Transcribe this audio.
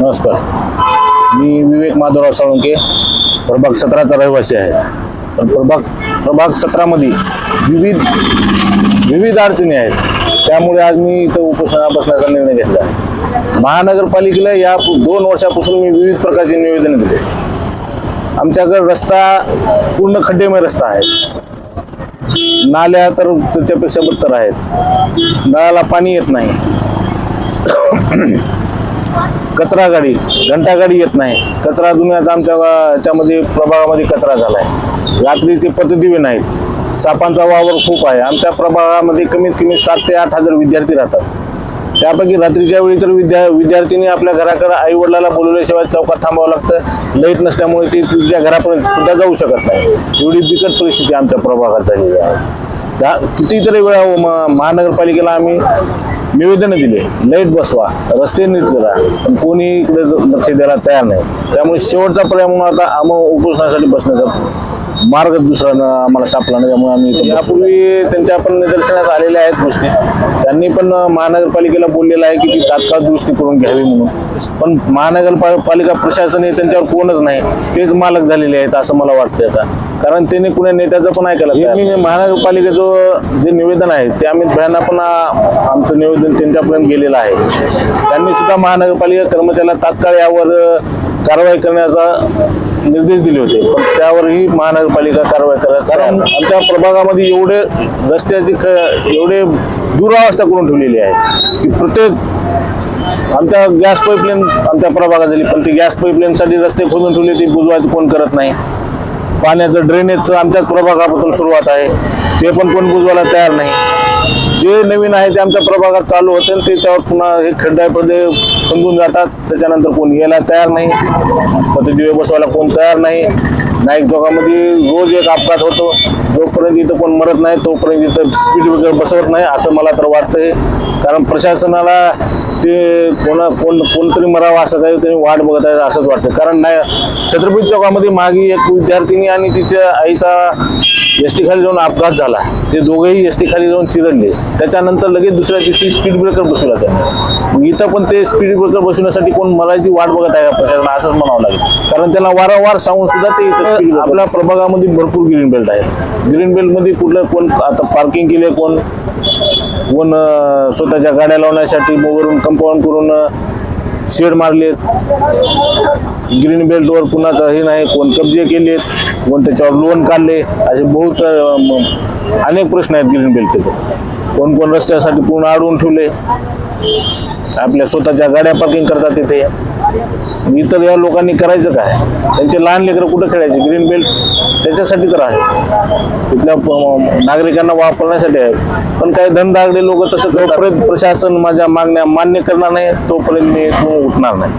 नमस्कार. मी विवेक माधवराव साळुंके. प्रभाग सतराचा रहिवासी आहे. तर प्रभाग प्रभाग सतरामध्ये विविध विविध अडचणी आहेत. त्यामुळे आज मी इथं उपोषणा बसण्याचा निर्णय घेतला महानगरपालिकेला या दोन वर्षापासून मी विविध प्रकारचे निवेदन दिले. आमच्याकडे रस्ता पूर्ण खड्डेमय रस्ता आहे. नाल्या तर त्याच्यापेक्षा बत्तर आहेत. नळाला पाणी येत नाही. कचरा गाडी घंटा गाडी येत नाही. कचरा दुनियाचा आमच्या याच्यामध्ये प्रभागामध्ये कचरा झालाय. रात्रीचे पतदिवे नाहीत. सापांचा वावर खूप आहे. आमच्या प्रभागामध्ये कमीत कमी सात ते आठ हजार विद्यार्थी राहतात. त्यापैकी रात्रीच्या वेळी तर विद्या विद्यार्थ्यांनी आपल्या घराकडे आई वडिलाला बोलवल्याशिवाय चौकात थांबावं लागतं. लाइट नसल्यामुळे ते तुझ्या घरापर्यंत सुद्धा जाऊ शकत नाही. एवढी बिकट परिस्थिती आमच्या प्रभागात झालेली आहे. त्या कितीतरी वेळा हो, म- महानगरपालिकेला आम्ही निवेदन दिले. लाइट बसवा रस्ते नीट करा पण कोणी इकडे लक्ष द्यायला तयार नाही. त्यामुळे शेवटचा पर्याय म्हणून आता आम्हाला उपोषणासाठी बसण्याचा मार्ग दुसरा न- आम्हाला सापला नाही त्यामुळे आम्ही इथं यापूर्वी त्यांच्या पण निदर्शनात आलेल्या आहेत गोष्टी. त्यांनी पण महानगरपालिकेला बोललेलं आहे की ती तात्काळ दुरुस्ती करून घ्यावी म्हणून. पण महानगरपालिका प्रशासन हे त्यांच्यावर कोणच नाही तेच मालक झालेले आहेत असं मला वाटतं आता. कारण त्यांनी कुण्या नेत्याचं पण ऐकायला तयार नाही. महानगरपालिकेचं जे निवेदन आहे ते आम्ही भयांना पण आ- आमचं निवेदन त्यांच्यापर्यंत गेलेलं आहे. त्यांनी सुद्धा महानगरपालिका कर्मचाऱ्याला तात्काळ यावर अ, कारवाई करण्याचा निर्देश दिले होते. पण त्यावरही महानगरपालिका कारवाई करा कारण आमच्या प्रभागामध्ये एवढे रस्त्याची एवढे दुरावस्था करून ठेवलेली आहे की प्रत्येक आमच्या गॅस पाईपलाईन आमच्या प्रभागात झाली पण ती गॅस पाईपलाईनसाठी रस्ते खोदून ठेवले ते बुजवायचं कोण करत नाही. पाण्याचं ड्रेनेजचं आमच्याच प्रभागापासून सुरुवात आहे ते पण कोण बुजवायला तयार नाही. जे नवीन आहे ते आमच्या प्रभागात चालू होते आणि त्याच्यावर पुन्हा हे खड्ड्यामध्ये खंदून जातात. त्याच्यानंतर कोण यायला तयार नाही. पतदिवे बसवायला कोण तयार नाही. नाईक चौकामध्ये रोज एक अपघात होतो. जोपर्यंत इथं कोण मरत नाही तोपर्यंत इथं स्पीड ब्रेकर बसवत नाही असं मला तर वाटतंय. कारण प्रशासनाला ते कोणा कोण कोणतरी मराव असं काही त्यांनी वाट बघत आहे असंच वाटतं. कारण नाही छत्रपती चौकामध्ये मागे एक विद्यार्थिनी आणि तिच्या आईचा एस टी खाली जाऊन अपघात झाला. ते दोघेही एस टी खाली जाऊन चिरडले. त्याच्यानंतर लगेच दुसऱ्या दिवशी स्पीड ब्रेकर बसवला त्यांनी. इथं पण ते स्पीड ब्रेकर बसवण्यासाठी कोण मराठी वाट बघत आहे प्रशासन? असंच म्हणावं लागेल. कारण त्यांना वारंवार सांगून सुद्धा ते आपल्या प्रभागामध्ये भरपूर ग्रीन बेल्ट आहेत. ग्रीन बेल्टमध्ये कुठलं कोण आता पार्किंग केले कोण? कोण स्वतःच्या गाड्या लावण्यासाठी वरून कंपाऊंड करून शेड मारलेत. ग्रीन बेल्टवर पुन्हा हे नाही कोण कब्जे केलेत कोण त्याच्यावर लोन काढले असे बहुत अनेक प्रश्न आहेत ग्रीन बेल्टचे कोण कोण रस्त्यासाठी पूर्ण अडवून ठेवले. आपल्या स्वतःच्या गाड्या पार्किंग करतात तिथे. इतर या लोकांनी करायचं काय? त्यांचे लहान लेकरं कुठं खेळायचे? ग्रीन बेल्ट त्याच्यासाठी तर आहे. तिथल्या नागरिकांना वापरण्यासाठी आहे. पण काही धनदागडे लोक तसं जोपर्यंत प्रशासन माझ्या मागण्या मान्य करणार नाही तोपर्यंत मी उठणार नाही.